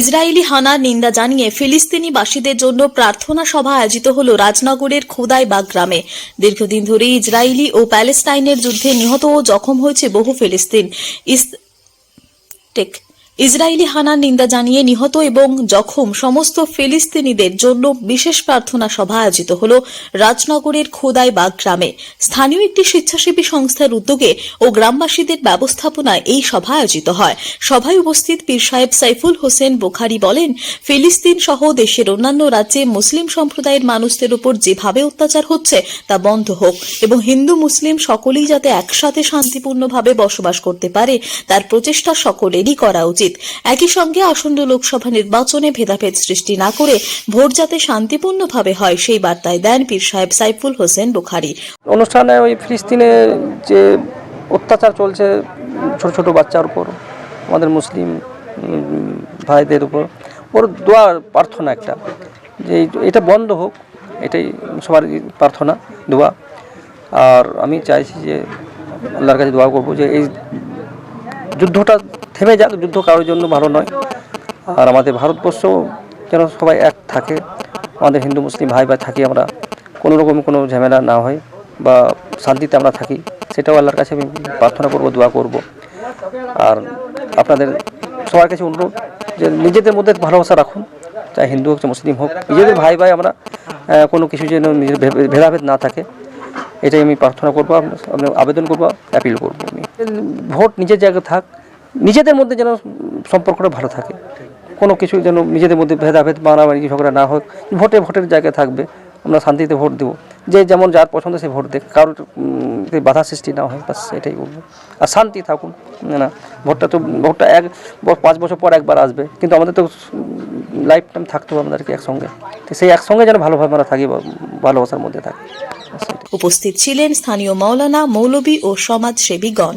Israeli হানার নিন্দা জানিয়ে ফিলিস্তিনিবাসীদের জন্য প্রার্থনা সভা আয়োজিত হল রাজনগরের খোদাইবাগ গ্রামে। দীর্ঘদিন ধরে ইসরায়েলি ও প্যালেস্টাইনের যুদ্ধে নিহত ও জখম হয়েছে বহু ফিলিস্তিন। ইসরায়েলি হানার নিন্দা জানিয়ে নিহত এবং জখম সমস্ত ফিলিস্তিনিদের জন্য বিশেষ প্রার্থনা সভা আয়োজিত হল রাজনগরের খোদাইবাগ গ্রামে। স্থানীয় একটি স্বেচ্ছাসেবী সংস্থার উদ্যোগে ও গ্রামবাসীদের ব্যবস্থাপনায় এই সভা আয়োজিত হয়। সভায় উপস্থিত পীর সাহেব সাইফুল হোসেন বোখারি বলেন, ফিলিস্তিন সহ দেশের অন্যান্য রাজ্যে মুসলিম সম্প্রদায়ের মানুষদের উপর যেভাবে অত্যাচার হচ্ছে তা বন্ধ হোক এবং হিন্দু, মুসলিম সকলেই যাতে একসাথে শান্তিপূর্ণভাবে বসবাস করতে পারে, তার প্রচেষ্টা সকলেরই করা উচিত। একই সঙ্গে আসন্ন লোকসভা নির্বাচনে ভেদাভেদ সৃষ্টি না করে ভোট যাতে শান্তিপূর্ণভাবে হয় সেই বার্তায় দেন পীর সাহেব সাইফুল হোসেন বুখারি। অনুষ্ঠানে ওই ফিলিস্তিনে যে অত্যাচার চলছে ছোট ছোট বাচ্চার উপর, আমাদের মুসলিম ভাইদের উপর, ওর দোয়া প্রার্থনা একটা। যে এটা বন্ধ হোক, এটাই সবার প্রার্থনা, দোয়া। আর আমি চাইছি যে আল্লাহর কাছে দোয়া করব যে এই যুদ্ধটা থেমে যাক, যুদ্ধ কারোর জন্য ভালো নয়। আর আমাদের ভারতবর্ষ যেন সবাই এক থাকে। আমাদের হিন্দু, মুসলিম ভাই ভাই থাকি আমরা। কোনো রকম কোনো ঝামেলা না হয় বা শান্তিতে আমরা থাকি। সেটাও আল্লাহর কাছে আমি প্রার্থনা করব, দোয়া করব। আর আপনাদের সবার কাছে অনুরোধ যে নিজেদের মধ্যে ভালোবাসা রাখুন, চাই হিন্দু হোক মুসলিম হোক। নিজেদের ভাই ভাই আমরা কোনো কিছু যেন নিজের ভেদাভেদ না থাকে। এটাই আমি প্রার্থনা করব আপনার আবেদন করব অ্যাপিল করব আমি। ভোট নিজের জায়গায় থাক নিজেদের মধ্যে যেন সম্পর্কটা ভালো থাকে। কোনো কিছু যেন নিজেদের মধ্যে ভেদাভেদ, মারামারি, ঝগড়া না হোক, ভোটে ভোটের জায়গায় থাকবে, আমরা শান্তিতে ভোট দেবো। যে যেমন যার পছন্দ সে ভোট দেখ কারোর বাধা সৃষ্টি না হয়, বাস এটাই বলব। আর শান্তি থাকুন, না ভোটটা তো, ভোটটা এক পাঁচ বছর পর একবার আসবে, কিন্তু আমাদের তো লাইফ টাইম থাকতে হবে আমাদেরকে একসঙ্গে। তো সেই একসঙ্গে যেন ভালোভাবে আমরা থাকি ভালোবাসার মধ্যে থাকি। উপস্থিত ছিলেন স্থানীয় মাওলানা, মৌলবী ও সমাজসেবীগণ।